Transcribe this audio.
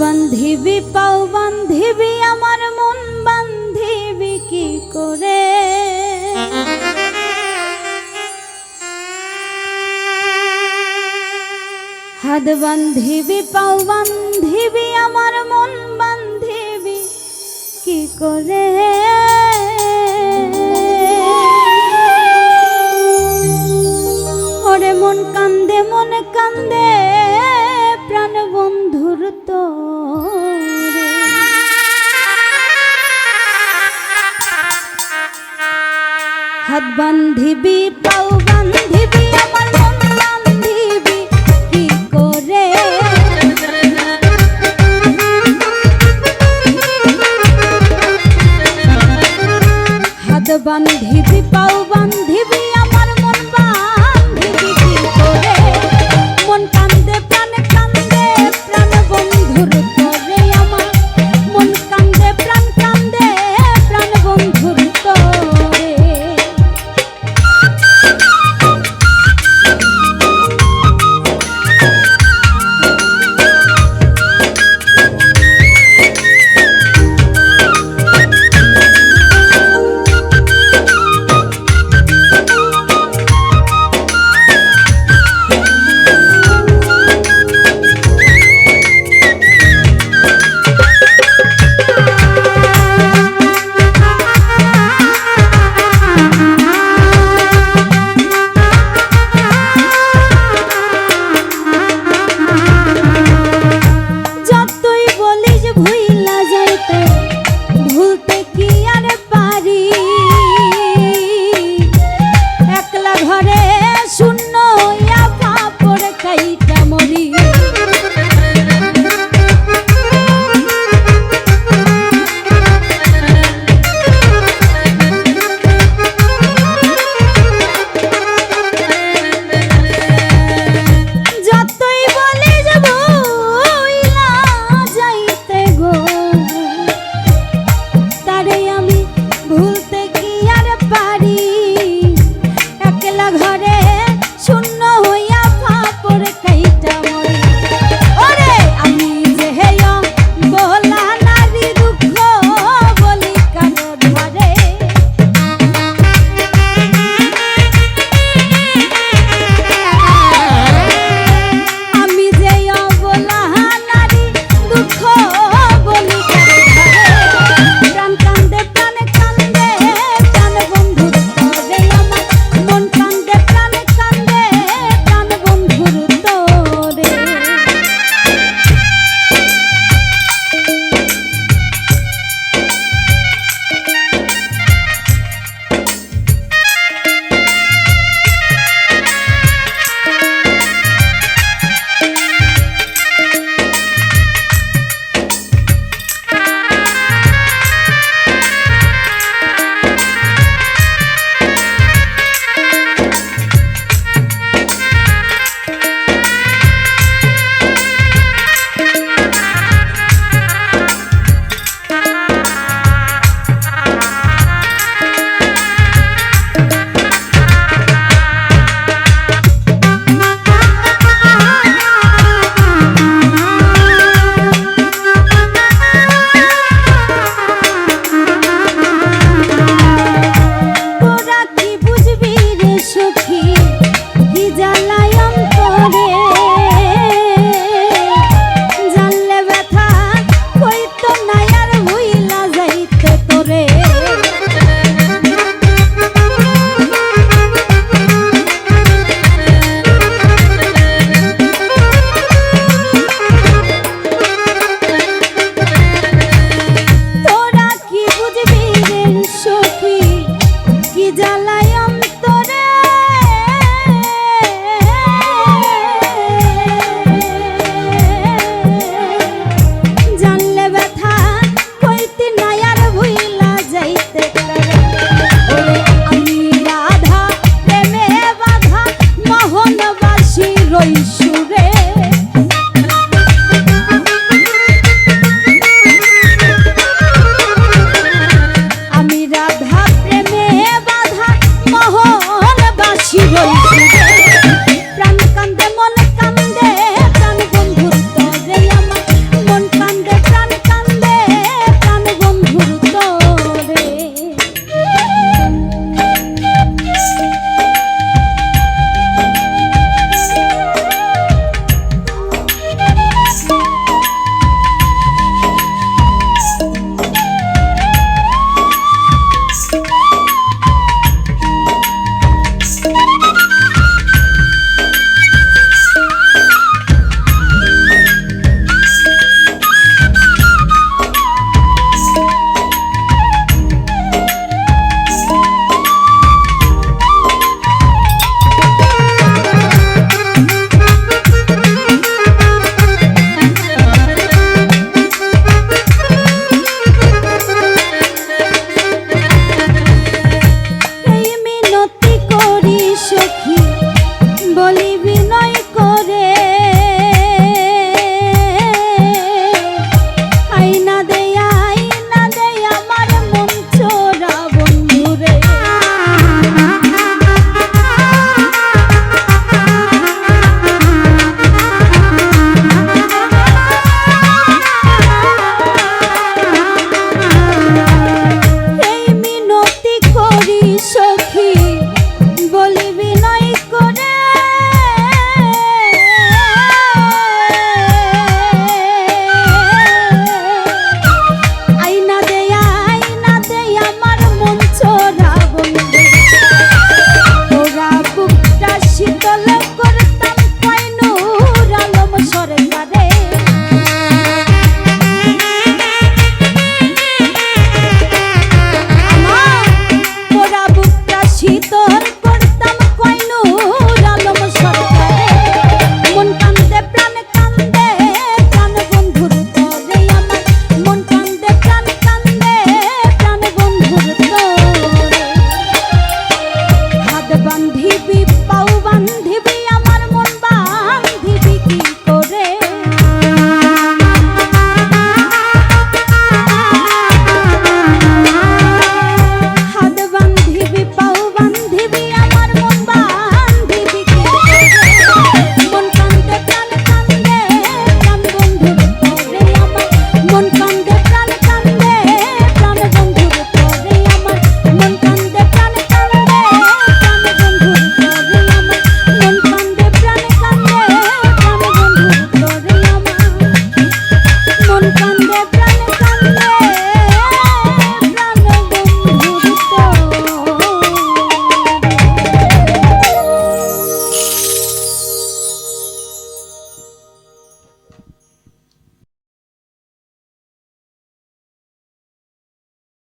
বান্ধিবি, পাও বান্ধিবি, আমার মন বান্ধিবি, কি করে? হাত বান্ধিবি, পাও বান্ধিবি, আমার মন বান্ধিবি, কি করে? বান্ধিবি পাও বান্ধিবি আমার মন বান্ধিবি হাত